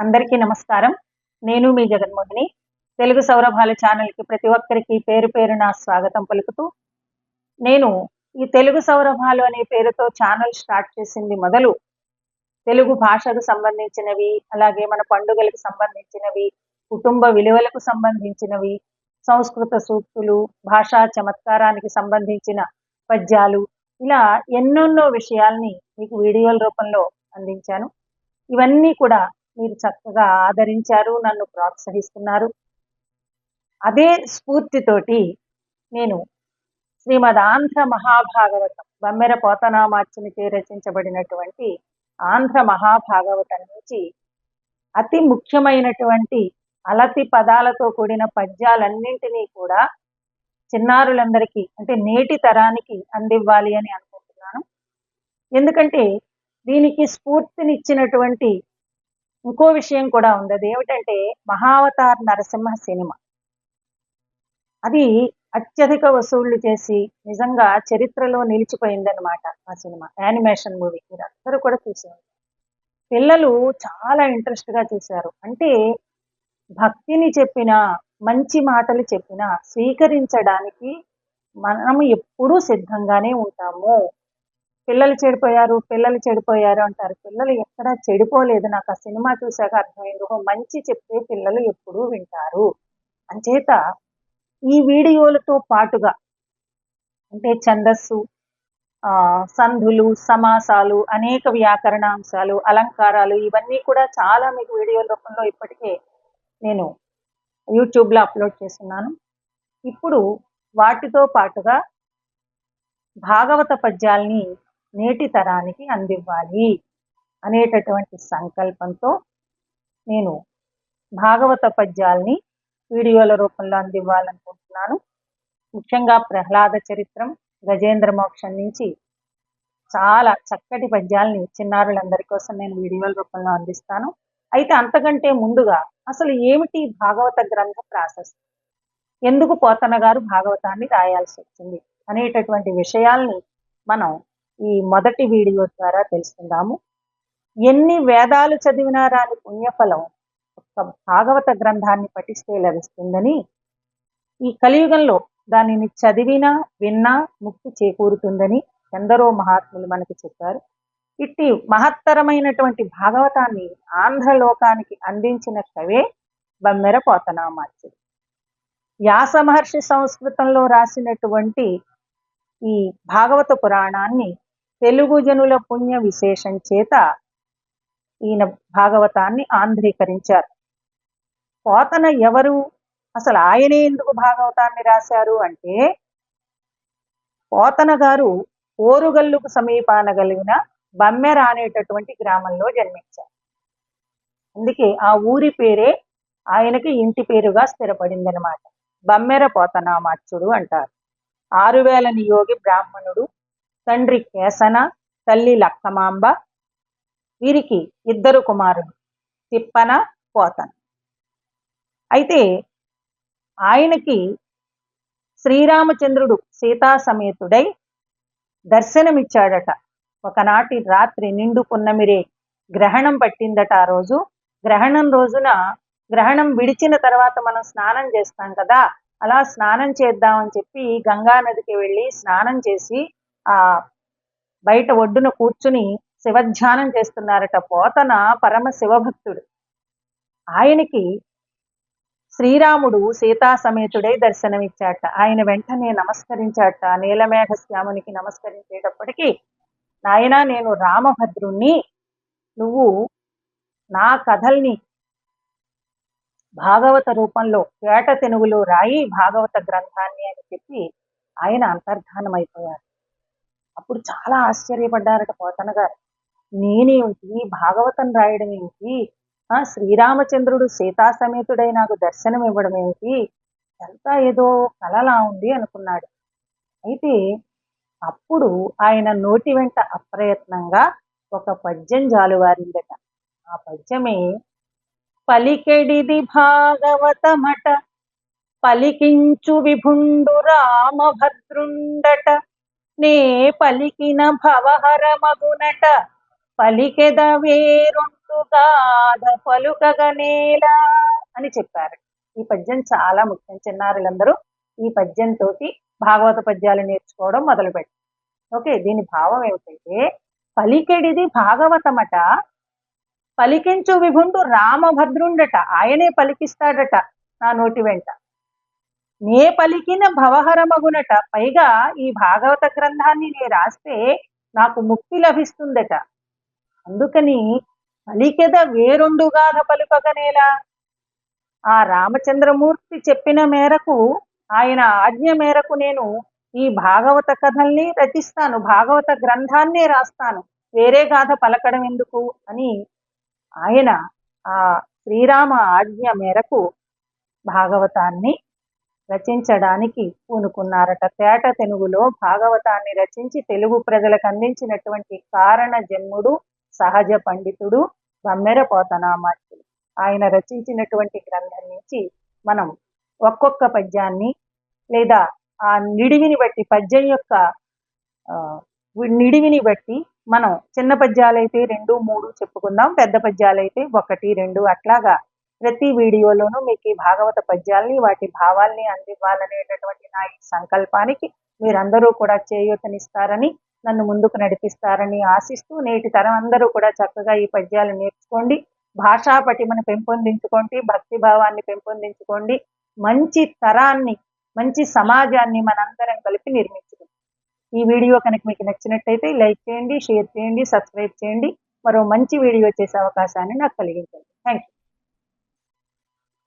అందరికీ నమస్కారం. నేను మీ జగన్మోహిని. తెలుగు సౌరభాల ఛానల్కి ప్రతి ఒక్కరికి పేరు పేరు నా స్వాగతం పలుకుతూ నేను ఈ తెలుగు సౌరభాలు అనే పేరుతో ఛానల్ స్టార్ట్ చేసింది మొదలు తెలుగు భాషకు సంబంధించినవి అలాగే మన పండుగలకు సంబంధించినవి కుటుంబ విలువలకు సంబంధించినవి సంస్కృత సూక్తులు భాషా చమత్కారానికి సంబంధించిన పద్యాలు ఇలా ఎన్నెన్నో విషయాల్ని మీకు వీడియోల రూపంలో అందించాను. ఇవన్నీ కూడా మీరు చక్కగా ఆదరించారు నన్ను ప్రోత్సహిస్తున్నారు. అదే స్ఫూర్తితోటి నేను శ్రీమద్ ఆంధ్ర మహాభాగవతం బమ్మెర పోతనామార్చునిచే రచించబడినటువంటి ఆంధ్ర మహాభాగవతం నుంచి అతి ముఖ్యమైనటువంటి అలతి పదాలతో కూడిన పద్యాలన్నింటినీ కూడా చిన్నారులందరికీ అంటే నేటి తరానికి అందివ్వాలి అని అనుకుంటున్నాను. ఎందుకంటే దీనికి స్ఫూర్తినిచ్చినటువంటి ఇంకో విషయం కూడా ఉంది. అది ఏమిటంటే మహావతార్ నరసింహ సినిమా. అది అత్యధిక వసూళ్ళు చేసి నిజంగా చరిత్రలో నిలిచిపోయిందనమాట ఆ సినిమా. యానిమేషన్ మూవీ మీరు అందరూ కూడా చూసారు పిల్లలు చాలా ఇంట్రెస్ట్గా చూశారు. అంటే భక్తిని చెప్పిన మంచి మాటలు చెప్పిన స్వీకరించడానికి మనం ఎప్పుడూ సిద్ధంగానే ఉంటాము. పిల్లలు చెడిపోయారు పిల్లలు చెడిపోయారు అంటారు. పిల్లలు ఎక్కడా చెడిపోలేదు. నాకు ఆ సినిమా చూశాక అర్థమైంది. మంచి చెప్తే పిల్లలు ఎప్పుడూ వింటారు. అంచేత ఈ వీడియోలతో పాటుగా అంటే ఛందస్సు సంధులు సమాసాలు అనేక వ్యాకరణాంశాలు అలంకారాలు ఇవన్నీ కూడా చాలా మీకు వీడియో రూపంలో ఇప్పటికే నేను యూట్యూబ్లో అప్లోడ్ చేస్తున్నాను. ఇప్పుడు వాటితో పాటుగా భాగవత పద్యాల్ని నేటి తరానికి అందివ్వాలి అనేటటువంటి సంకల్పంతో నేను భాగవత పద్యాల్ని వీడియోల రూపంలో అందివ్వాలనుకుంటున్నాను. ముఖ్యంగా ప్రహ్లాద చరిత్రం గజేంద్ర మోక్షం నుంచి చాలా చక్కటి పద్యాల్ని చిన్నారులందరి కోసం నేను వీడియోల రూపంలో అందిస్తాను. అయితే అంతకంటే ముందుగా అసలు ఏమిటి భాగవత గ్రంథ ప్రాసెస్? ఎందుకు పోతన గారు భాగవతాన్ని రాయాల్సి వచ్చింది? అనేటటువంటి విషయాల్ని మనం ఈ మొదటి వీడియో ద్వారా తెలుసుకుందాము. ఎన్ని వేదాలు చదివినా రాని పుణ్యఫలం ఒక భాగవత గ్రంథాన్ని పఠిస్తే లభిస్తుందని ఈ కలియుగంలో దానిని చదివినా విన్నా ముక్తి చేకూరుతుందని ఎందరో మహాత్ములు మనకి చెప్పారు. ఇట్టి మహత్తరమైనటువంటి భాగవతాన్ని ఆంధ్రలోకానికి అందించిన కవే బమ్మెర పోతనామాచ్యుడు. వ్యాస మహర్షి సంస్కృతంలో రాసినటువంటి ఈ భాగవత పురాణాన్ని తెలుగు జనుల పుణ్య విశేషం చేత ఈయన భాగవతాన్ని ఆంధ్రీకరించారు. పోతన ఎవరు? అసలు ఆయనే ఎందుకు భాగవతాన్ని రాశారు అంటే పోతన గారు ఓరుగల్లుకు సమీపాన కలిగిన బమ్మెర అనేటటువంటి గ్రామంలో జన్మించారు. అందుకే ఆ ఊరి పేరే ఆయనకి ఇంటి పేరుగా స్థిరపడిందనమాట బమ్మెర పోతనామాచ్యుడు అంటారు. ఆరు వేల నియోగి బ్రాహ్మణుడు తండ్రి కేసన తల్లి లక్కమాంబ వీరికి ఇద్దరు కుమారులు తిప్పన పోతన. అయితే ఆయనకి శ్రీరామచంద్రుడు సీతా సమేతుడై దర్శనమిచ్చాడట. ఒకనాటి రాత్రి నిండు పున్నమిరే గ్రహణం పట్టిందట ఆ రోజు. గ్రహణం రోజున గ్రహణం విడిచిన తర్వాత మనం స్నానం చేస్తాం కదా అలా స్నానం చేద్దామని చెప్పి గంగా నదికి వెళ్ళి స్నానం చేసి ఆ బయట ఒడ్డున కూర్చుని శివధ్యానం చేస్తున్నారట పోతన పరమ శివభక్తుడు. ఆయనకి శ్రీరాముడు సీతా సమేతుడై దర్శనమిచ్చాట. ఆయన వెంటనే నమస్కరించాట. నీలమేఘ శ్యామునికి నమస్కరించేటప్పటికీ నాయన నేను రామభద్రుణ్ణి నువ్వు నా కథల్ని భాగవత రూపంలో కేట తెనుగులో రాయి భాగవత గ్రంథాన్ని అని చెప్పి ఆయన అంతర్ధానమైపోయారు. అప్పుడు చాలా ఆశ్చర్యపడ్డారట పోతన గారు. నేనేమిటి? భాగవతం రాయడం ఏమిటి? ఆ శ్రీరామచంద్రుడు సీతాసమేతుడై నాకు దర్శనం ఇవ్వడం ఏమిటి? ఎంత ఏదో కలలా ఉంది అనుకున్నాడు. అయితే అప్పుడు ఆయన నోటి వెంట అప్రయత్నంగా ఒక పద్యం జాలువారిందట. ఆ పద్యమే పలికెడిది భాగవతమట పలికించు విభుండు రామభద్రుండట నే పలికిన భవహర మగునట పలికెద వేరొండు పలుకగనేలా అని చెప్పారు. ఈ పద్యం చాలా ముఖ్యం చిన్నారులందరూ. ఈ పద్యంతో భాగవత పద్యాలు నేర్చుకోవడం మొదలుపెట్టారు. ఓకే దీని భావం ఏమిటంటే పలికెడిది భాగవతమట పలికించు విభుండు రామభద్రుండట ఆయనే పలికిస్తాడట నా నోటి వెంట. నే పలికిన భవహరమగునట. పైగా ఈ భాగవత గ్రంథాన్ని నే రాస్తే నాకు ముక్తి లభిస్తుందట. అందుకని పలికెద వేరొండుగాథ పలుకగనేలా ఆ రామచంద్రమూర్తి చెప్పిన మేరకు ఆయన ఆజ్ఞ మేరకు నేను ఈ భాగవత కథల్ని రచిస్తాను. భాగవత గ్రంథాన్నే రాస్తాను. వేరే గాథ పలకడం ఎందుకు? అని ఆయన ఆ శ్రీరామ ఆజ్ఞ మేరకు భాగవతాన్ని రచించడానికి పూనుకున్నారట. తేట తెలుగులో భాగవతాన్ని రచించి తెలుగు ప్రజలకు అందించినటువంటి కారణ జన్ముడు సహజ పండితుడు బమ్మెర పోతనామాత్యుడు ఆయన రచించినటువంటి గ్రంథం నుంచి మనం ఒక్కొక్క పద్యాన్ని లేదా ఆ నిడివిని బట్టి పద్యం యొక్క నిడివిని బట్టి మనం చిన్న పద్యాలైతే రెండు మూడు చెప్పుకుందాం పెద్ద పద్యాలైతే ఒకటి రెండు అట్లాగా ప్రతి వీడియోలోనూ మీకు ఈ భాగవత పద్యాల్ని వాటి భావాల్ని అందివ్వాలనేటటువంటి నా ఈ సంకల్పానికి మీరందరూ కూడా చేయూతనిస్తారని నన్ను ముందుకు నడిపిస్తారని ఆశిస్తూ నేటి తరం అందరూ కూడా చక్కగా ఈ పద్యాలు నేర్చుకోండి. భాషా పటిమను పెంపొందించుకోండి భక్తి భావాన్ని పెంపొందించుకోండి మంచి తరాన్ని మంచి సమాజాన్ని మనందరం కలిపి నిర్మించుకుంటాం ఈ వీడియో కనుక మీకు నచ్చినట్టయితే లైక్ చేయండి షేర్ చేయండి సబ్స్క్రైబ్ చేయండి. మరో మంచి వీడియో చేసే అవకాశాన్ని నాకు కలిగించండి. Thank you